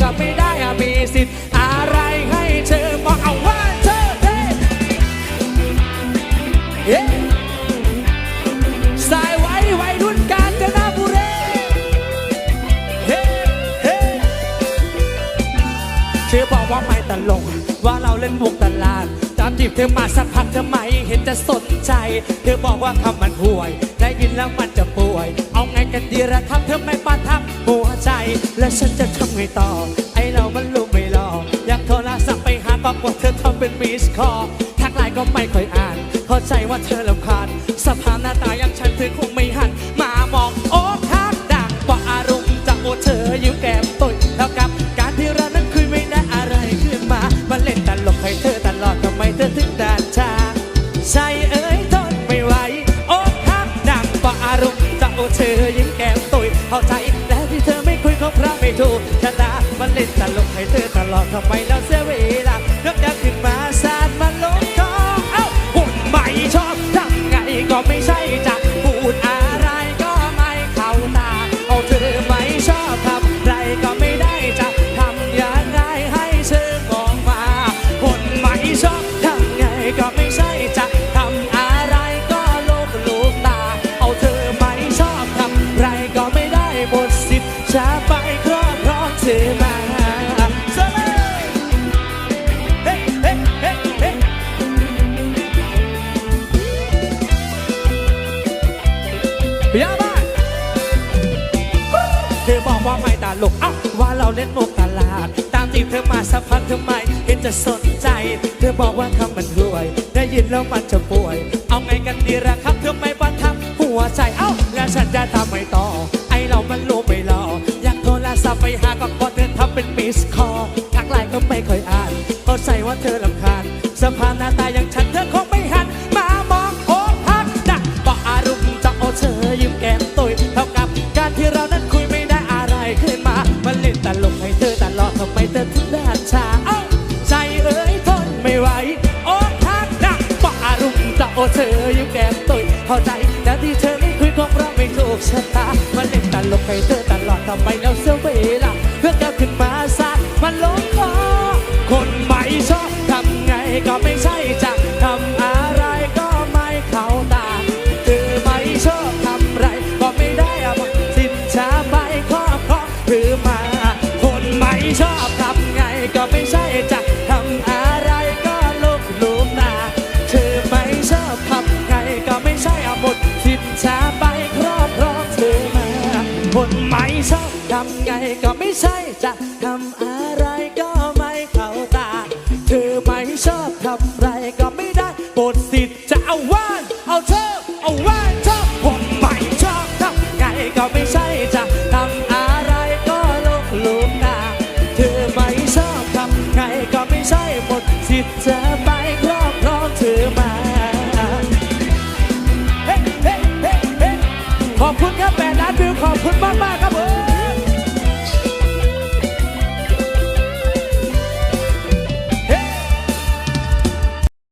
ก็ไม่ได้มีสิทธิ์อะไรให้เธอมองเอาว่าเธอเท่สายไว้ไว้รุ่นกาญจนบุรีเธอบอกว่าไม่ตลกว่าเราเล่นวงตลาดตามจีบเธอมาสักพักทำไมเห็นจะสนใจ เธอบอกว่าคำมันห่วย ได้ยินแล้วมัน หัวใจ และฉันจะทำไงต่อ ไอเรามันรู้ไม่รออยากโทรศัพท์ไปหาก็กดเธอทำเป็นมิสคอทักไลน์ก็ไม่ค่อยอ่านเข้าใจว่าเธอลำคาญสภาพหน้าตาอย่างฉันเธอคงไม่หัน มามองโอ้ทักดังกว่าอารมณ์จากโอเธอยิ้มแก้มตุยเท่ากับการที่เรานั้นคุยไม่ได้อะไรขึ้นมามาเล่นตลกให้เธอตลอดทำไมเธอถึงด่านชาใช่เอ้ยทนไม่ไหวโอ้ทักดังกว่าอารมณ์จากโอเธอยิ้มแก้มตุยเข้าใจแล้ ถูกชะตามาเล่นตลกให้เธอตลอดทำไมเราเสียเวลายกยักขึ้นมาสาดมันลงคอเอ้าหุ่นไม่ชอบทำไงก็ไม่ใช่จะพูดอะไรก็ไม่เข้าตา เอาเธอไม่ชอบทำไรก็ไม่ได้จะทำอย่างไรให้เธอมองมาคนไม่ชอบ ยาบ้าเธอบอกว่าไม่ตลกเอ้าว่าเราเล่นมุกตลาด ตามจีบเธอมาสักพักเธอไมเห็นจะสนใจ เธอบอกว่าคำมันห่วย ได้ยินแล้วมันจะป่วย เอาไงกันดีละครับเธอไม่บันทับหัวใจเอ้าแล้วฉันจะทำไม่ต่อ ไอเรามันรู้ไม่รออยากโทรศัพท์ไปหาก็พอเธอทำเป็นมิสคอทักไลน์ก็ไม่ค่อยอ่านเข้าใจว่าเธอลำคาญสภาพหน้าตาย่าง มตุยเข้าใจแต่ที่เธอไม่คุยของเราไม่ถูกชะตามันเล่นตลกให้เธอตลอดทำไมเราเสียเวลาเพื่อก้วขึ้นมาซาดมันลงคอคนไม่ชอบทำไงก็ไม่ใช่จะทำอะไรก็ไม่เข้าตาคือไม่ชอบทำไรก็ไม่ได้อาสินช้าไปครอบครองหรือมา คนไม่ชอบทำไงก็ไม่ใช่ ใช่จะทำอะไรก็ไม่เข้าตา เธอไม่ชอบทำไรก็ไม่ได้บทสิทธิ์จะเอาว่าน เอาเธอ เอาว่านเธอคนไม่ชอบทำไงก็ไม่ใช่จะทำอะไรก็ลกลุมนาเธอไม่ชอบทำไงก็ไม่ใช่หมดสิทธิ์จะไปครอบครองเธอมาขอบคุณครับแปดล้านวิวขอบคุณมากมากครับผม